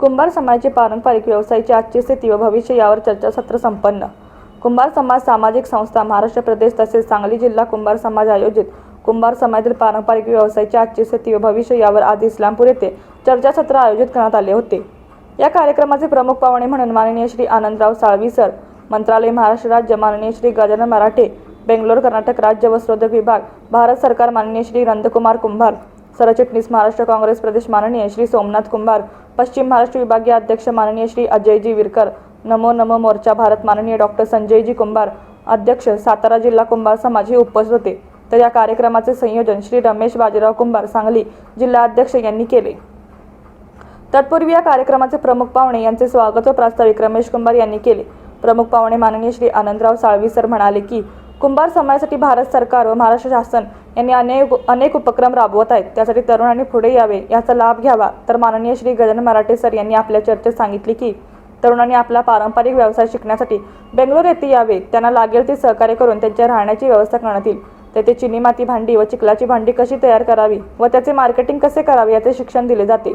कुंभार समाजाचे पारंपरिक व्यवसायाची आजची स्थिती व भविष्य यावर चर्चासत्र संपन्न. कुंभार समाज सामाजिक संस्था महाराष्ट्र प्रदेश तसेच सांगली जिल्हा कुंभार समाज आयोजित कुंभार समाजातील पारंपरिक व्यवसायाची आजची स्थिती व भविष्य यावर आज इस्लामपूर येथे चर्चासत्र आयोजित करण्यात आले होते. या कार्यक्रमाचे प्रमुख पाहुणे म्हणून माननीय श्री आनंदराव साळवी सर मंत्रालय महाराष्ट्र राज्य माननीय श्री गजानन मराठे बेंगलोर कर्नाटक राज्य वस्त्रोद्योग विभाग भारत सरकार माननीय श्री नंदकुमार कुंभार सरचिटणीस महाराष्ट्र काँग्रेस प्रदेश माननीय श्री सोमनाथ कुंभार पश्चिम महाराष्ट्र विभागीय अध्यक्ष माननीय श्री अजयजी विरकर नमो नमो मोर्चा भारत माननीय डॉक्टर संजयजी कुंभार अध्यक्ष सातारा जिल्हा कुंभार समाज हे उपस्थित होते. तर या कार्यक्रमाचे संयोजन श्री रमेश बाजीराव कुंभार सांगली जिल्हा अध्यक्ष यांनी केले. तत्पूर्वी या कार्यक्रमाचे प्रमुख पाहुणे यांचे स्वागत व प्रास्ताविक रमेश कुंभार यांनी केले. प्रमुख पाहुणे माननीय श्री आनंदराव साळवी सर म्हणाले की कुंभार समाजासाठी भारत सरकार व महाराष्ट्र शासन यांनी अनेक अनेक उपक्रम राबवत आहेत. त्यासाठी तरुणांनी पुढे यावे याचा लाभ घ्यावा. तर माननीय श्री गजानन मराठे सर यांनी आपल्या चर्चेत सांगितले की तरुणांनी आपला पारंपरिक व्यवसाय शिकण्यासाठी बेंगलोर येथे यावे. त्यांना लागेल ते सहकार्य करून त्यांच्या राहण्याची व्यवस्था करण्यात येईल. तेथे चिनी माती भांडी व चिखलाची भांडी कशी तयार करावी व त्याचे मार्केटिंग कसे करावे याचे शिक्षण दिले जाते.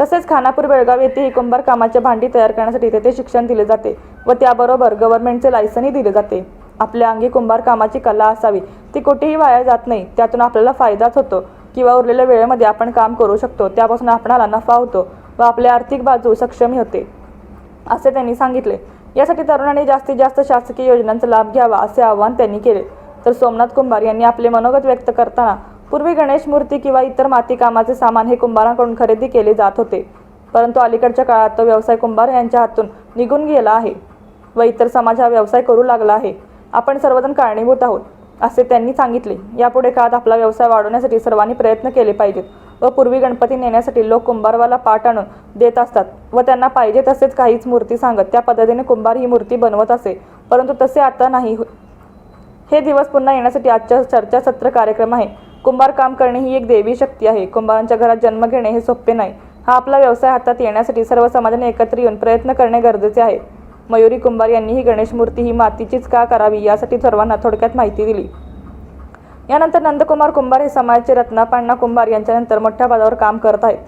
तसेच खानापूर बेळगाव येथेही कुंभार कामाच्या भांडी तयार करण्यासाठी तेथे शिक्षण दिले जाते व त्याबरोबर गव्हर्नमेंटचे लायसनही दिले जाते. आपल्या अंगी कुंभार कामाची कला असावी. ती कुठेही वाया जात नाही. त्यातून आपल्याला फायदाच होतो. किंवा उरलेल्या वेळेमध्ये आपण काम करू शकतो. त्यापासून आपणाला नफा होतो व आपली आर्थिक बाजू सक्षमी होते. असे त्यांनी सांगितले. यासाठी तरुणांनी जास्तीत जास्त शासकीय योजनांचा लाभ घ्यावा असे आवाहन त्यांनी केले. तर सोमनाथ कुंभार यांनी आपले मनोगत व्यक्त करताना पूर्वी गणेश मूर्ती किंवा इतर मातीकामाचे सामान हे कुंभारांकडून खरेदी केले जात होते. परंतु अलीकडच्या काळात तो व्यवसाय कुंभार यांच्या हातून निघून गेला आहे व इतर समाज हा व्यवसाय करू लागला आहे. आपण सर्वजण कारणीभूत आहोत असे त्यांनी सांगितले. यापुढे काळात आपला व्यवसाय वाढवण्यासाठी सर्वांनी प्रयत्न केले पाहिजेत व पूर्वी गणपती नेण्यासाठी लोक कुंभारवाला पाठ आणून देत असतात व त्यांना पाहिजे तसेच काहीच मूर्ती सांगत. त्या पद्धतीने कुंभार ही मूर्ती बनवत असे. परंतु तसे आता नाही हे दिवस पुन्हा येण्यासाठी आजच्या चर्चासत्र कार्यक्रम आहे. कुंभार काम करणे ही एक देवी शक्ती आहे. कुंभारांच्या घरात जन्म घेणे हे सोपे नाही. हा आपला व्यवसाय हातात येण्यासाठी सर्व समाजाने एकत्र येऊन प्रयत्न करणे गरजेचे आहे. मयुरी कुंभार यांनी ही गणेश मूर्ती ही मातीचीच का करावी यासाठी सर्वांना थोडक्यात माहिती दिली. यानंतर नंदकुमार कुंभार हे समाजाचे रत्नापाण्णा कुंभार यांच्यानंतर मोठ्या पदावर काम करत आहेत.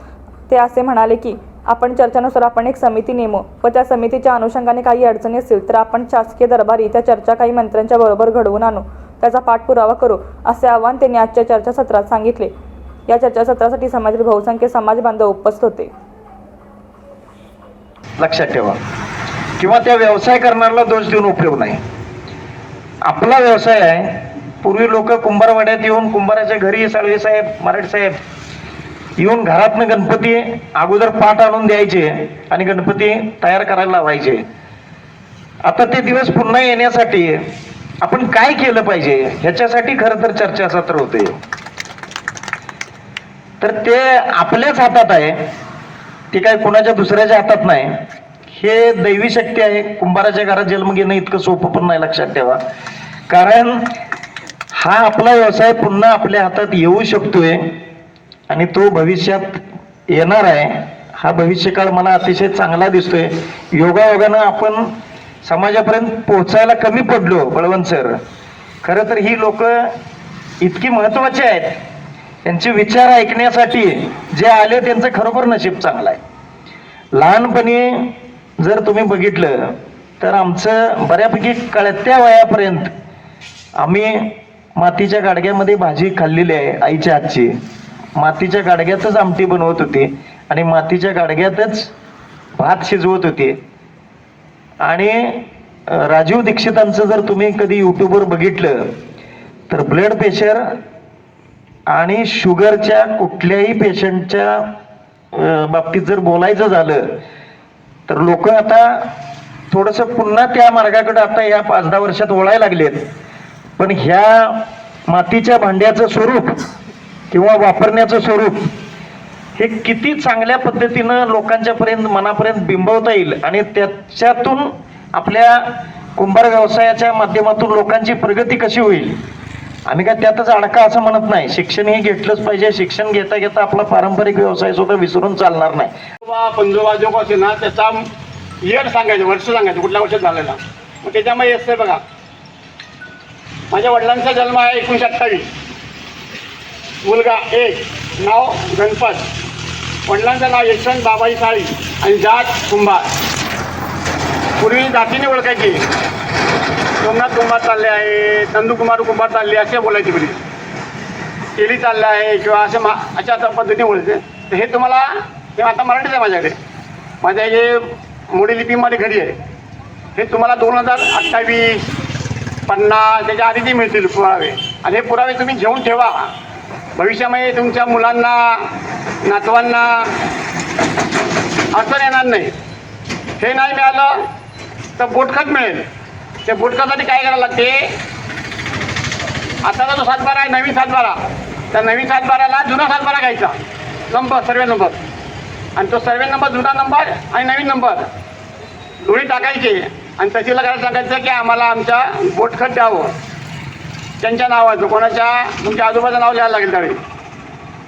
ते असे म्हणाले की आपण चर्चानुसार आपण एक समिती नेमू व त्या समितीच्या अनुषंगाने काही अडचणी असतील तर आपण शासकीय दरबारी त्या चर्चा काही मंत्र्यांच्या बरोबर घडवून आणू. त्याचा पाठपुरावा करू असे आवाहन त्यांनी आजच्या चर्चासत्रात सांगितले. या चर्चासत्रासाठी समाजातील बहुसंख्य समाज बांधव उपस्थित होते. लक्षात ठेवा. किंवा त्या व्यवसाय करणाऱ्याला दोष देऊन उपयोग नाही. आपला व्यवसाय आहे पूर्वी लोक कुंभारवाड्यात येऊन कुंभाराच्या घरी साळवे साहेब मराठे साहेब येऊन घरातनं गणपती अगोदर पाठ आणून द्यायचे आणि गणपती तयार करायला लावायचे. आता ते दिवस पुन्हा येण्यासाठी आपण काय केलं पाहिजे ह्याच्यासाठी खरं तर चर्चासत्र होते. तर ते आपल्याच हातात आहे ते काय कुणाच्या दुसऱ्याच्या हातात नाही. हे दैवी शक्ती आहे. कुंभाराच्या घरात जन्म घेणं इतकं सोपं पण नाही लक्षात ठेवा. कारण हा आपला व्यवसाय पुन्हा आपल्या हातात येऊ शकतोय आणि तो भविष्यात येणार आहे. हा भविष्यकाळ मला अतिशय चांगला दिसतोय. योगायोगानं आपण समाजापर्यंत पोहोचायला कमी पडलो बळवंत सर. खरं तर ही लोक इतकी महत्वाची आहेत. त्यांचे विचार ऐकण्यासाठी जे आले त्यांचं खरोखर नशीब चांगलं आहे. लहानपणी जर तुम्ही बघितलं तर आमचं बऱ्यापैकी कळत्या वयापर्यंत आम्ही मातीच्या गाडग्यामध्ये भाजी खाल्लेली आहे आईच्या हातची. मातीच्या गाडग्यातच आमटी बनवत होती आणि मातीच्या गाडग्यातच भात शिजवत होती. आणि राजीव दीक्षितांचं जर तुम्ही कधी यूट्यूबवर बघितलं तर ब्लड प्रेशर आणि शुगरच्या कुठल्याही पेशंटच्या बाबतीत जर बोलायचं झालं तर लोक आता थोडस पुन्हा त्या मार्गाकडे आता या पाच दहा वर्षात वळायला लागलेत. पण ह्या मातीच्या भांड्याचं स्वरूप किंवा वापरण्याचं स्वरूप हे किती चांगल्या पद्धतीनं लोकांच्या पर्यंत मनापर्यंत बिंबवता येईल आणि त्याच्यातून आपल्या कुंभार व्यवसायाच्या माध्यमातून लोकांची प्रगती कशी होईल? आम्ही काय त्यातच अडका असं म्हणत नाही. शिक्षण हे घेतलंच पाहिजे. शिक्षण घेता घेता आपला पारंपरिक व्यवसाय सुद्धा विसरून चालणार नाही. पंजोबा जो असे ना त्याचा इयर सांगायचं वर्ष सांगायचं कुठल्या वर्षात झालेला. मग त्याच्यामध्ये असते बघा. माझ्या वडिलांचा जन्म आहे एकोणीशे अठ्ठावीस. मुलगा एक नाव गणपत. वडिलांचं नाव यशवंत बाबाई साळी आणि जात कुंभार. पूर्वी जातीने ओळखायची. सोमनाथ कुंभार चालले आहे नंदुकुमार कुंभार चालले असे बोलायचे म्हणजे केली चाललं आहे किंवा असे मा अशा अशा पद्धतीने बोलायचे. तर हे तुम्हाला हे आता मराठीच आहे माझ्याकडे. माझ्या हे मोडी लिपीमध्ये घडी आहे. हे तुम्हाला दोन हजार अठ्ठावीस पन्नास त्याच्या आधीचे मिळतील पुरावे. आणि हे पुरावे तुम्ही घेऊन ठेवा. भविष्यामध्ये तुमच्या मुलांना नातवांना अडचण येणार नाही. हे नाही मिळालं तर बोटखत मिळेल. ते बुटकासाठी काय करायला लागते? आताचा जो सातबारा आहे नवीन सातबारा. त्या नवीन सातबाराला जुना सातबारा घ्यायचा. नंबर सर्वे नंबर आणि तो सर्वे नंबर जुना नंबर आणि नवीन नंबर दोन्ही टाकायचे. आणि तहसीलला करायला सांगायचं की आम्हाला आमच्या बोटखत द्यावं. त्यांच्या नावाचं कोणाच्या तुमच्या आजोबाचं नाव लिहायला लागेल त्यावेळी.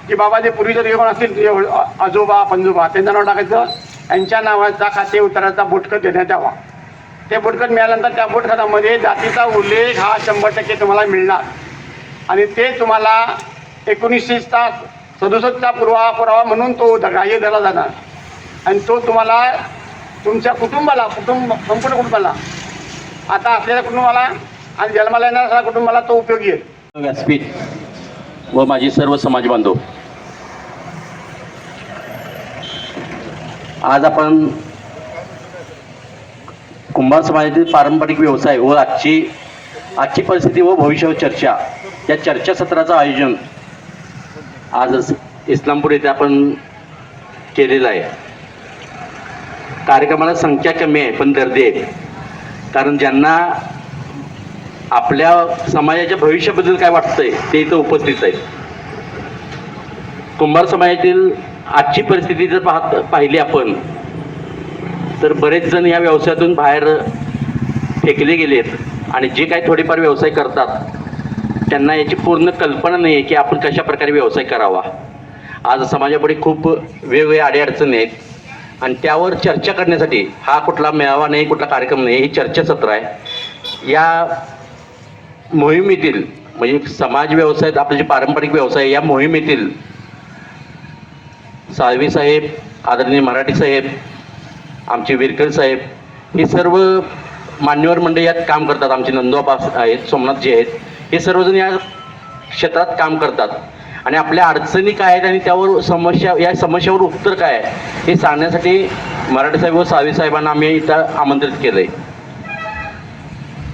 की बाबा जे पूर्वीचे जे कोण असतील जे आजोबा पंजोबा त्यांचं नाव टाकायचं. यांच्या नावाचा खाते उताराचा बोटखत देण्यात यावा. ते बोटखत मिळाल्यानंतर त्या बोटखतामध्ये जातीचा उल्लेख हा शंभर टक्के तुम्हाला मिळणार. आणि ते तुम्हाला एकोणीसशेचा सदुसष्टचा पुरावा पुरावा म्हणून तो ग्राह्य धरला जाणार. आणि तो तुम्हाला तुमच्या कुटुंबाला कुटुंब संपूर्ण कुटुंबाला आता असलेल्या कुटुंबाला आणि जन्माला येणाऱ्या सगळ्या कुटुंबाला तो उपयोगी आहे व्यासपीठ व माझी सर्व समाज बांधव. आज आपण कुंभार समाजातील पारंपरिक व्यवसाय व आजची आजची परिस्थिती व भविष्यावर चर्चा. या चर्चासत्राचं आयोजन आज इस्लामपूर येथे आपण केलेलं आहे. कार्यक्रमाला संख्या कमी आहे पण गर्दी आहे. कारण ज्यांना आपल्या समाजाच्या भविष्याबद्दल काय वाटतंय ते इथं उपस्थित आहेत. कुंभार समाजातील आजची परिस्थिती जर पाहत पाहिली आपण तर बरेच जण या व्यवसायातून बाहेर फेकले गेलेत. आणि जे काही थोडेफार व्यवसाय करतात त्यांना याची पूर्ण कल्पना नाही आहे की आपण कशा प्रकारे व्यवसाय करावा. आज समाजापुढे खूप वेगवेगळ्या अडीअडचणी आहेत. आणि त्यावर चर्चा करण्यासाठी हा कुठला मेळावा नाही कुठला कार्यक्रम नाही ही चर्चासत्र आहे. या मोहिमेतील म्हणजे समाज व्यवसाय आपले जे पारंपरिक व्यवसाय या मोहिमेतील साळवी साहेब आदरणीय मराठी साहेब आमचे विरकर साहेब हे सर्व मान्यवर मंडळी यात काम करतात. आमचे नंदोबा आहेत सोमनाथजी आहेत. हे सर्वजण या क्षेत्रात काम करतात. आणि आपल्या अडचणी काय आहेत आणि त्यावर समस्या या समस्यावर उत्तर काय आहे हे सांगण्यासाठी मराठी साहेब व सावी साहेबांना आम्ही इथं आमंत्रित केलं आहे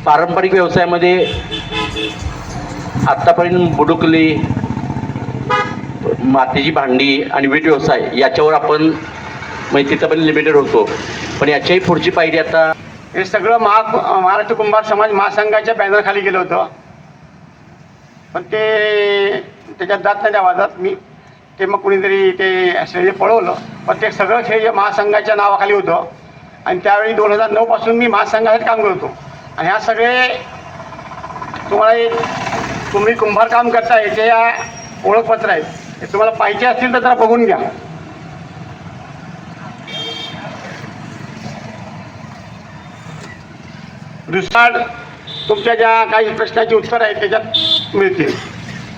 पारंपरिक व्यवसायामध्ये आत्तापर्यंत बुडुकली मातीची भांडी आणि वीट व्यवसाय याच्यावर आपण म्हणजे तिथं पण लिमिटेड होतो. पण याच्याही पुढची पायरी आता हे सगळं महा महाराष्ट्र कुंभार समाज महासंघाच्या बॅनरखाली गेलं होतं. पण ते त्याच्यात जात नाही त्या वादात. मी ते मग कुणीतरी ते श्रेय पळवलं. पण ते सगळं श्रेय महासंघाच्या नावाखाली होतं. आणि त्यावेळी दोन हजार नऊपासून मी महासंघासाठी काम करतो आणि ह्या सगळे तुम्हाला तुम्ही कुंभार काम करता याचे या ओळखपत्र आहेत. हे तुम्हाला पाहिजे असतील तर जरा बघून घ्या. दुसरा तुमच्या ज्या काही प्रश्नाची उत्तर आहेत त्याच्यात मिळतील.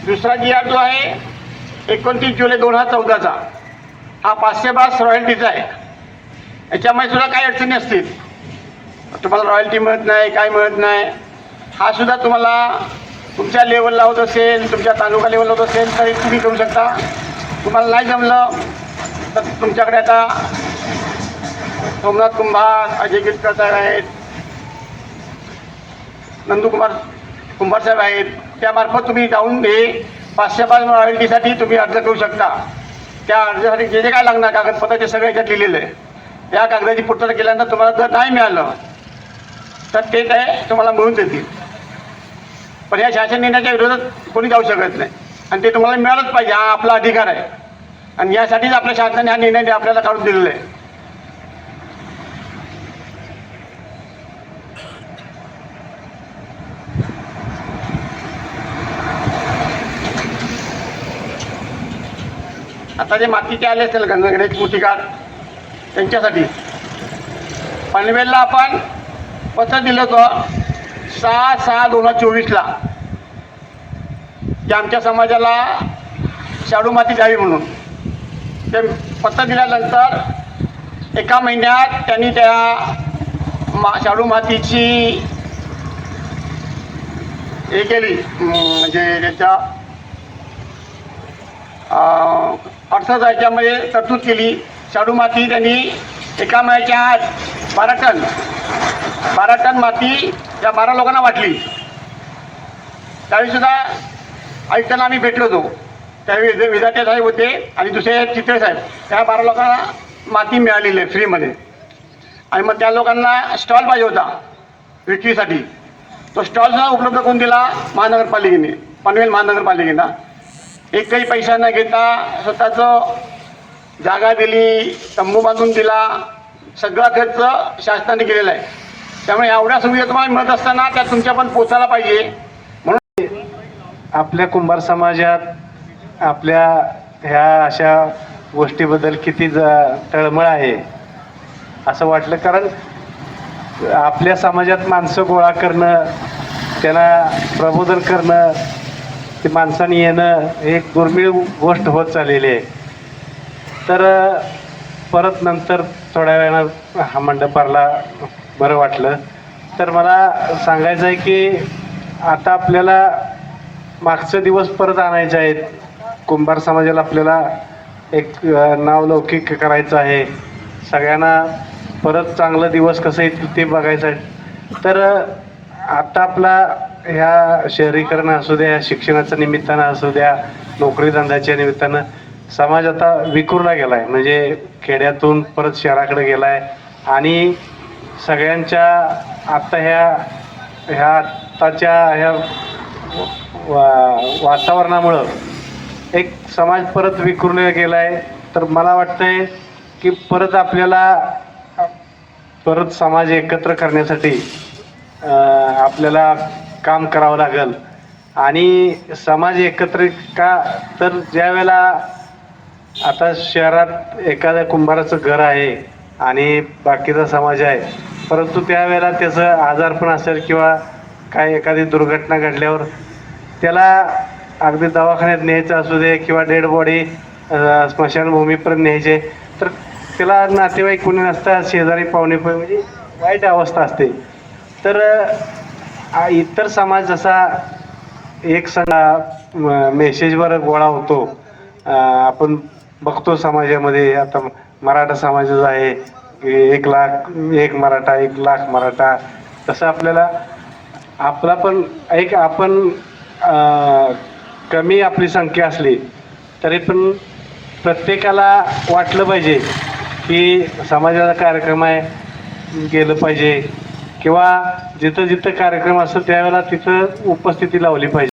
दुसरा जी आर जो आहे एकोणतीस जुलै दोन हजार चौदाचा. हा पाचशे बास रॉयल्टीचा आहे. याच्यामुळे सुद्धा काही अडचणी असतील. तुम्हाला रॉयल्टी मिळत नाही काय मिळत नाही. हा सुद्धा तुम्हाला तुमच्या लेवलला होत असेल तुमच्या तालुका लेवलला होत असेल तरी तुम्ही करू शकता. तुम्हाला नाही जमलं तर तुमच्याकडे आता सोमनाथ कुंभार अजय गिरकर साहेब आहेत नंदुकुमार कुंभार साहेब आहेत. त्यामार्फत तुम्ही जाऊन हे पाचशे पाच रॉयल्टीसाठी तुम्ही अर्ज करू शकता. त्या अर्जासाठी जे जे काय लागणार कागदपत्र ते सगळं याच्यात लिहिलेलं आहे. या कागदाची पूर्तता केल्यानंतर तुम्हाला जर नाही मिळालं तर ते काय तुम्हाला मिळून देतील. पण या शासन निर्णयाच्या विरोधात कोणी जाऊ शकत नाही. आणि ते तुम्हाला मिळालंच पाहिजे. हा आपला अधिकार आहे. आणि यासाठीच आपल्या शासनाने हा निर्णय आपल्याला काढून दिलेला आहे. आता जे मातीचे आले असेल गणगणेश मोठीकार त्यांच्यासाठी. पनवेलला आपण पत्र दिलं होतं सहा सहा दोन हजार चोवीसला. की आमच्या समाजाला शाडू माती द्यावी म्हणून. ते पत्र दिल्यानंतर एका महिन्यात त्यांनी त्या मा शाडू मातीची हे केली म्हणजे त्याच्या अडसष्ट याच्यामध्ये तरतूद केली. शाडू माती त्यांनी एका महिन्याच्या आत बारा टन बारा टन माती या बारा लोकांना वाटली. त्यावेळीसुद्धा आयुक्तांना आम्ही भेटलो होतो. त्यावेळी विध- विधाते साहेब होते आणि दुसरे चित्रे साहेब त्या बारा लोकांना माती मिळालेली आहे फ्रीमध्ये. आणि मग त्या लोकांना स्टॉल पाहिजे होता विक्रीसाठी. तो स्टॉलसुद्धा उपलब्ध करून दिला महानगरपालिकेने पनवेल महानगरपालिकेनं. एकही पैसा न घेता स्वतःचं जागा दिली तंबू बांधून दिला सगळा खर्च शासनाने केलेला आहे. त्यामुळे एवढ्या सुविधा तुम्हाला मिळत असताना त्या तुमच्या पण पोचायला पाहिजे. आपल्या कुंभार समाजात आपल्या ह्या अशा गोष्टीबद्दल किती ज तळमळ आहे असं वाटलं. कारण आपल्या समाजात माणसं गोळा करणं त्यांना प्रबोधन करणं ते माणसाने येणं हे एक दुर्मिळ गोष्ट होत चाललेली आहे. तर परत नंतर थोड्या वेळानं हा मंडपारला बरं वाटलं. तर मला सांगायचं आहे की आता आपल्याला मागचे दिवस परत आणायचे आहेत. कुंभार समाजाला आपल्याला एक नावलौकिक करायचं आहे. सगळ्यांना परत चांगलं दिवस कसं येतील ते बघायचं आहे. तर आता आपला ह्या शहरीकरण असू द्या शिक्षणाच्या निमित्तानं असू द्या नोकरी धंद्याच्या निमित्तानं समाज आता विखुरला गेला आहे म्हणजे खेड्यातून परत शहराकडे गेला आहे आणि सगळ्यांच्या आत्ता ह्या ह्या आत्ताच्या ह्या वा वातावरणामुळं एक समाज परत विखुरला गेला आहे तर मला वाटतंय की परत आपल्याला परत समाज एकत्र करण्यासाठी आपल्याला काम करावं लागेल. आणि समाज एकत्र का? तर ज्या वेळेला आता शहरात एखाद्या कुंभाराचं घर आहे आणि बाकीचा समाज आहे परंतु त्यावेळेला त्याचं आजारपण असेल किंवा काय एखादी दुर्घटना घडल्यावर त्याला अगदी दवाखान्यात न्यायचं असू दे किंवा डेड बॉडी स्मशानभूमीपर्यंत न्यायचे तर त्याला नातेवाईक कोणी नसतात शेजारी पाहुणे पण म्हणजे वाईट अवस्था असते. तर इतर समाज जसा एक सणा मेसेजवर गोळा होतो. आपण बघतो समाजामध्ये आता मराठा समाजाचा आहे एक लाख एक मराठा एक लाख मराठा तसं आपल्याला आपला पण एक आपण कमी आपली संख्या असली तरी पण प्रत्येकाला वाटलं पाहिजे की समाजाचा कार्यक्रम आहे गेलं पाहिजे. किंवा जिथं जिथं कार्यक्रम असतो त्यावेळेला तिथं उपस्थिती लावली पाहिजे.